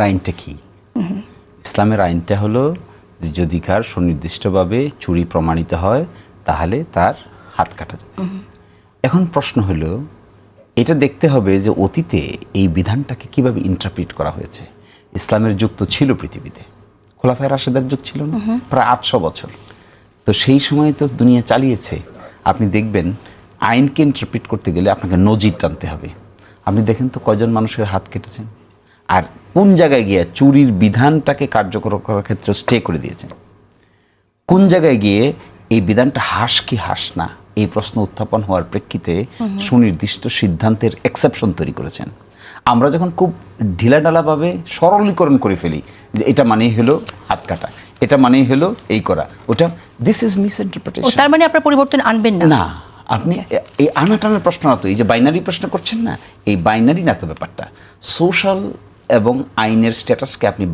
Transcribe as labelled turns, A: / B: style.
A: আইনটা কি? ইসলামের আইনটা হলো যদি কার সুনির্দিষ্টভাবে চুরি প্রমাণিত হয়, তাহলে তার হাত কাটা যাবে। এখন প্রশ্ন হলো, এটা দেখতে হবে যে অতীতে এই বিধানটাকে কীভাবে ইন্টারপ্রিট করা হয়েছে? ইসলামের যুগ তো ছিল পৃথিবীতে। খোলাফায় রাশেদার যুগ ছিল না, প্রায় আটশো বছর। তো সেই সময় তো দুনিয়া চালিয়েছে। আপনি দেখবেন, আইনকে ইন্টারপ্রিট করতে গেলে আপনাকে নজির টানতে হবে। আপনি দেখেন তো কয়জন মানুষের হাত কেটেছেন? আর কোন জায়গায় গিয়ে চুরির বিধানটাকে কার্যকর করার ক্ষেত্রে স্টে করে দিয়েছেন? কোন জায়গায় গিয়ে এই বিধানটা হাস কি হাস না এই প্রশ্ন উত্থাপন হওয়ার প্রেক্ষিতে সুনির্দিষ্ট সিদ্ধান্তের এক্সেপশন তৈরি করেছেন। আমরা যখন খুব ঢিলাঢালাভাবে সরলীকরণ করে ফেলি যে এটা মানেই হলো হাত কাটা এটা মানেই হলো এই করা ওটা দিস ইজ মিস ইন্টারপ্রিটেশন
B: তার মানে আপনার পরিবর্তন আনবেন না?
A: না আপনি এই আনাটানার প্রশ্ন না তো এই যে বাইনারি প্রশ্ন করছেন না এই বাইনারি না তো ব্যাপারটা। সোশ্যাল এবং আইনের স্ট্যাটাসকে আপনি